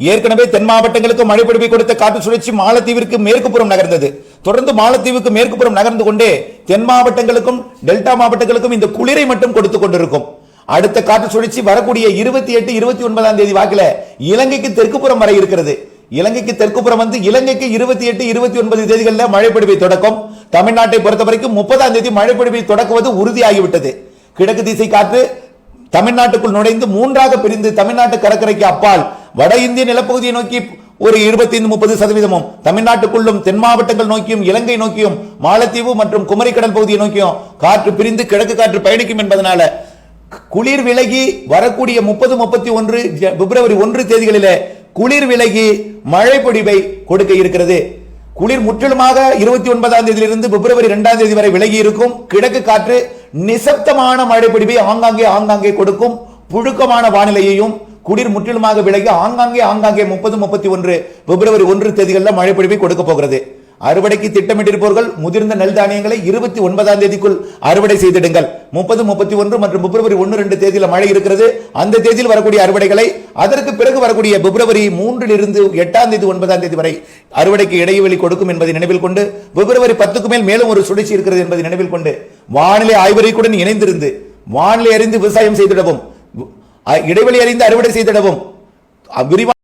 ஏற்கனவே தென் மாவட்டங்களுக்கு மழை பிடிப்பை கொடுத்த காற்று சுழற்சி மாலத்தீவிற்கு மேற்குப்புறம் நகர்ந்தது. தொடர்ந்து மாலத்தீவுக்கு மேற்குப்புறம் நகர்ந்து கொண்டே தென் மாவட்டங்களுக்கும் டெல்டா மாவட்டங்களுக்கும் இந்த குளிரை மட்டும் கொடுத்து கொண்டிருக்கும். அடுத்த காற்று சுழற்சி வரக்கூடிய இருபத்தி எட்டு இருபத்தி ஒன்பதாம் தேதி வாக்கில இலங்கைக்கு தெற்குப்புறம் வரை இருக்கிறது. இலங்கைக்கு தெற்குப்புறம் வந்து இலங்கைக்கு இருபத்தி எட்டு இருபத்தி ஒன்பது தேதிகளில் மழை பொழிவை தொடக்கம். தமிழ்நாட்டை பொறுத்த வரைக்கும் முப்பதாம் தேதி மழை பொழிவை தொடக்குவது உறுதியாகிவிட்டது. கிழக்கு திசை காற்று தமிழ்நாட்டுக்குள் நுழைந்து மூன்றாக பிரிந்து தமிழ்நாட்டு கடற்கரைக்கு அப்பால் வட இந்திய நிலப்பகுதியை நோக்கி ஒரு இருபத்தைந்து முப்பது சதவீதமும் தமிழ்நாட்டுக்குள்ளும் தென் மாவட்டங்கள் நோக்கியும் இலங்கை நோக்கியும் மாலத்தீவு மற்றும் குமரிக்கடல் பகுதியை நோக்கியும் காற்று பிரிந்து கிழக்கு காற்று பயணிக்கும் என்பதனால குளிர் விலகி வரக்கூடிய முப்பது முப்பத்தி ஒன்று பிப்ரவரி ஒன்று தேதிகளிலே குளிர் விலகி மழை பொடிவை கொடுக்க இருக்கிறது. குளிர் முற்றிலுமாக இருபத்தி ஒன்பதாம் தேதியிலிருந்து பிப்ரவரி இரண்டாம் தேதி வரை விலகி இருக்கும். கிழக்கு காற்று நிசப்தமான மழை பொடிவை ஆங்காங்கே ஆங்காங்கே கொடுக்கும். புழுக்கமான வானிலையையும் குடிர் முற்றிலுமாக விலகி ஆங்காங்கே ஆங்காங்கே முப்பது முப்பத்தி ஒன்று பிப்ரவரி ஒன்று தேதிகளில் மழை பொழிவை கொடுக்க போகிறது. அறுவடைக்கு திட்டமிட்டிருப்பவர்கள் முதிர்ந்த நெல் தானியங்களை இருபத்தி ஒன்பதாம் தேதிக்குள் அறுவடை செய்திடுங்கள். முப்பது முப்பத்தி ஒன்று மற்றும் பிப்ரவரி ஒன்று ரெண்டு தேதியில மழை இருக்கிறது. அந்த தேதியில் வரக்கூடிய அறுவடைகளை அதற்கு பிறகு வரக்கூடிய பிப்ரவரி மூன்றில் இருந்து எட்டாம் தேதி ஒன்பதாம் தேதி வரை அறுவடைக்கு இடைவெளி கொடுக்கும் என்பதை நினைவில் கொண்டு பிப்ரவரி பத்துக்கு மேல் மேலும் ஒரு சுழற்சி இருக்கிறது என்பதை நினைவில் கொண்டு வானிலை ஆய்வறிக்குடன் இணைந்திருந்து வானிலை அறிந்து விவசாயம் செய்திடவும். இடைவெளி அறிந்து அறுவடை செய்திடவும். விரிவான